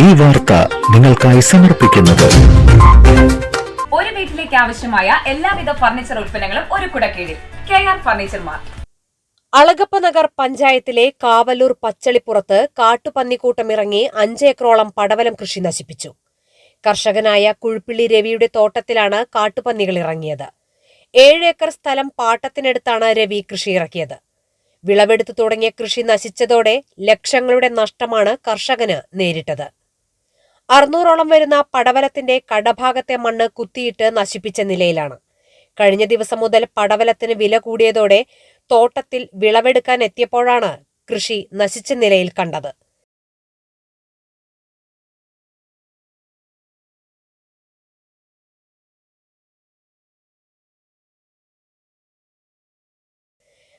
ഈ വാർത്ത നിങ്ങൾക്കായി സമർപ്പിക്കുന്നത്. ഒരു വീട്ടിലേക്ക് ആവശ്യമായ എല്ലാവിധ ഫർണിച്ചർ ഉൽപ്പന്നങ്ങളും ഒരു കുടക്കീഴിൽ. K R furniture mart. Alagappa Nagar പഞ്ചായത്തിലെ കാവലൂർ പച്ചളിപ്പുറത്ത് കാട്ടുപന്നിക്കൂട്ടമിറങ്ങി അഞ്ചേക്കറോളം പടവലം കൃഷി നശിപ്പിച്ചു. കർഷകനായ കുഴുപ്പിള്ളി രവിയുടെ തോട്ടത്തിലാണ് കാട്ടുപന്നികൾ ഇറങ്ങിയത്. ഏഴ് ഏക്കർ സ്ഥലം പാട്ടത്തിനടുത്താണ് രവി കൃഷി ഇറക്കിയത്. വിളവെടുത്തു തുടങ്ങിയ കൃഷി നശിച്ചതോടെ ലക്ഷങ്ങളുടെ നഷ്ടമാണ് കർഷകന് നേരിട്ടത്. അറുന്നൂറോളം വരുന്ന പടവലത്തിന്റെ കടഭാഗത്തെ മണ്ണ് കുത്തിയിട്ട് നശിപ്പിച്ച നിലയിലാണ്. കഴിഞ്ഞ ദിവസം മുതൽ പടവലത്തിന് വില കൂടിയതോടെ തോട്ടത്തിൽ വിളവെടുക്കാൻ എത്തിയപ്പോഴാണ് കൃഷി നശിച്ച നിലയിൽ കണ്ടത്.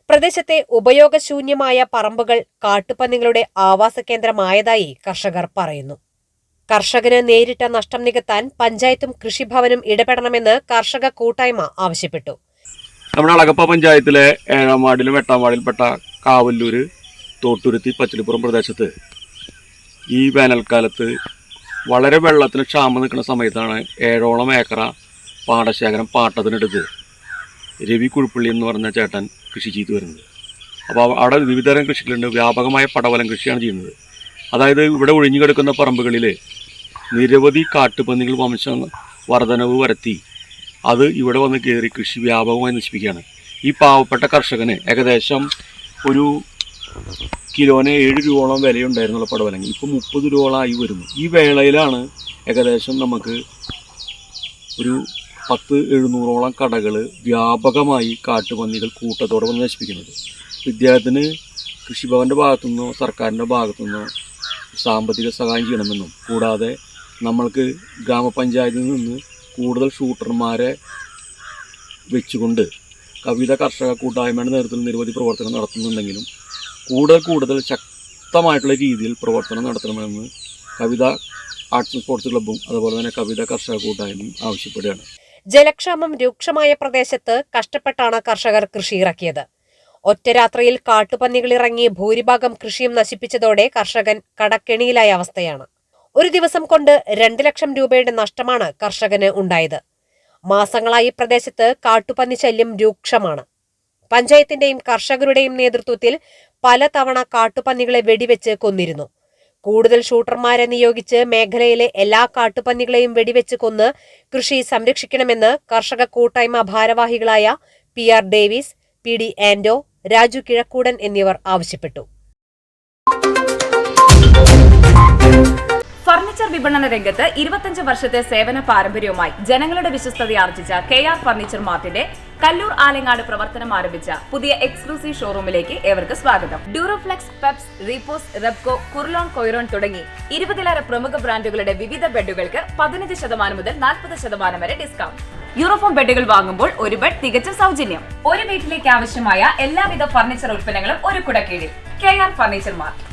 പ്രദേശത്തെ ഉപയോഗശൂന്യമായ പറമ്പുകൾ കാട്ടുപന്നികളുടെ ആവാസ കേന്ദ്രമായതായി കർഷകർ പറയുന്നു. കർഷകന് നേരിട്ട നഷ്ടം നികത്താൻ പഞ്ചായത്തും കൃഷിഭവനും ഇടപെടണമെന്ന് കർഷക കൂട്ടായ്മ ആവശ്യപ്പെട്ടു. നമ്മുടെ അളകപ്പ പഞ്ചായത്തിലെ ഏഴാം വാർഡിലും എട്ടാം വാർഡിൽപ്പെട്ട കാവല്ലൂര് തോട്ടുരുത്തി പച്ചലിപ്പുറം പ്രദേശത്ത് ഈ വേനൽക്കാലത്ത് വളരെ വെള്ളത്തിന് ക്ഷാമം നിൽക്കുന്ന സമയത്താണ് ഏഴോളം ഏക്കറ പാടശേഖരം പാട്ടത്തിനെടുത്ത് രവി കുഴുപ്പള്ളി എന്ന് പറഞ്ഞ ചേട്ടൻ കൃഷി ചെയ്തു വരുന്നത്. അപ്പോൾ അവിടെ വിവിധതരം കൃഷികളുണ്ട്. വ്യാപകമായ പടവലം കൃഷിയാണ് ചെയ്യുന്നത്. അതായത് ഇവിടെ ഒഴിഞ്ഞു കിടക്കുന്ന പറമ്പുകളിൽ നിരവധി കാട്ടുപന്നികൾ വംശ വർധനവ് വരുത്തി അത് ഇവിടെ വന്ന് കയറി കൃഷി വ്യാപകമായി നശിപ്പിക്കുകയാണ്. ഈ പാവപ്പെട്ട കർഷകന് ഏകദേശം ഒരു കിലോന് ഏഴ് രൂപയോളം വിലയുണ്ടായിരുന്നുള്ള പടവലങ്ങി ഇപ്പോൾ മുപ്പത് രൂപയോളമായി വരുന്നു. ഈ വേളയിലാണ് ഏകദേശം നമുക്ക് ഒരു പത്ത് എഴുന്നൂറോളം കടകൾ വ്യാപകമായി കാട്ടുപന്നികൾ കൂട്ടത്തോടെ വന്ന് നശിപ്പിക്കുന്നത്. ഇദ്ദേഹത്തിന് കൃഷിഭവന്റെ ഭാഗത്തുനിന്നോ സർക്കാരിന്റെ ഭാഗത്തുനിന്നോ സാമ്പത്തിക സഹായം ചെയ്യണമെന്നും കൂടാതെ നമ്മൾക്ക് ഗ്രാമപഞ്ചായത്തിൽ നിന്ന് കൂടുതൽ ഷൂട്ടർമാരെ വെച്ചുകൊണ്ട് കവിത കർഷക കൂട്ടായ്മയുടെ നേതൃത്വത്തിൽ നിരവധി പ്രവർത്തനം നടത്തുന്നുണ്ടെങ്കിലും കൂടുതൽ കൂടുതൽ ശക്തമായിട്ടുള്ള രീതിയിൽ പ്രവർത്തനം നടത്തണമെന്ന് കവിത ആർട്സ് ആൻഡ് സ്പോർട്സ് ക്ലബ്ബും അതുപോലെ തന്നെ കവിത കർഷക കൂട്ടായ്മയും ആവശ്യപ്പെടുകയാണ്. ജലക്ഷാമം രൂക്ഷമായ പ്രദേശത്ത് കഷ്ടപ്പെട്ടാണ് കർഷകർ കൃഷി ഇറക്കിയത്. ഒറ്റ രാത്രിയിൽ കാട്ടുപന്നികൾ ഇറങ്ങി ഭൂരിഭാഗം കൃഷിയും നശിപ്പിച്ചതോടെ കർഷകൻ കടക്കെണിയിലായ അവസ്ഥയാണ്. ഒരു ദിവസം കൊണ്ട് രണ്ട് ലക്ഷം രൂപയുടെ നഷ്ടമാണ് കർഷകന് ഉണ്ടായത്. മാസങ്ങളായി പ്രദേശത്ത് കാട്ടുപന്നി ശല്യം രൂക്ഷമാണ്. പഞ്ചായത്തിന്റെയും കർഷകരുടെയും നേതൃത്വത്തിൽ പലതവണ കാട്ടുപന്നികളെ വെടിവെച്ച് കൊന്നിരുന്നു. കൂടുതൽ ഷൂട്ടർമാരെ നിയോഗിച്ച് മേഖലയിലെ എല്ലാ കാട്ടുപന്നികളെയും വെടിവെച്ച് കൊന്ന് കൃഷി സംരക്ഷിക്കണമെന്ന് കർഷക കൂട്ടായ്മ ഭാരവാഹികളായ P R Davis P D Anto Raju Kizhakkoodan എന്നിവർ ആവശ്യപ്പെട്ടു. ഫർണിച്ചർ വിപണന രംഗത്ത് ഇരുപത്തഞ്ച് വർഷത്തെ സേവന പാരമ്പര്യവുമായി ജനങ്ങളുടെ വിശ്വസ്തത ആർജിച്ച കെ ആർ ഫർണിച്ചർ മാർട്ടിന്റെ കല്ലൂർ ആലങ്ങാട് പ്രവർത്തനം ആരംഭിച്ച പുതിയ എക്സ്ക്ലൂസീവ് ഷോറൂമിലേക്ക് ഏവർക്ക് സ്വാഗതം. ഡ്യൂറോഫ്ലെക്സ് പെപ്സ് റീപോസ് റെബ്കോ കുർലോൺ കൊയ്റോൺ തുടങ്ങി ഇരുപതിലേറെ പ്രമുഖ ബ്രാൻഡുകളുടെ വിവിധ ബെഡുകൾക്ക് പതിനഞ്ച് ശതമാനം മുതൽ നാൽപ്പത് ശതമാനം വരെ ഡിസ്കൗണ്ട്. യൂറോഫോം ബെഡുകൾ വാങ്ങുമ്പോൾ ഒരു ബെഡ് തികച്ചും സൗജന്യം. ഒരു വീട്ടിലേക്ക് ആവശ്യമായ എല്ലാവിധ ഫർണിച്ചർ ഉൽപ്പന്നങ്ങളും ഒരു കുടക്കീഴിൽ. K R furniture mart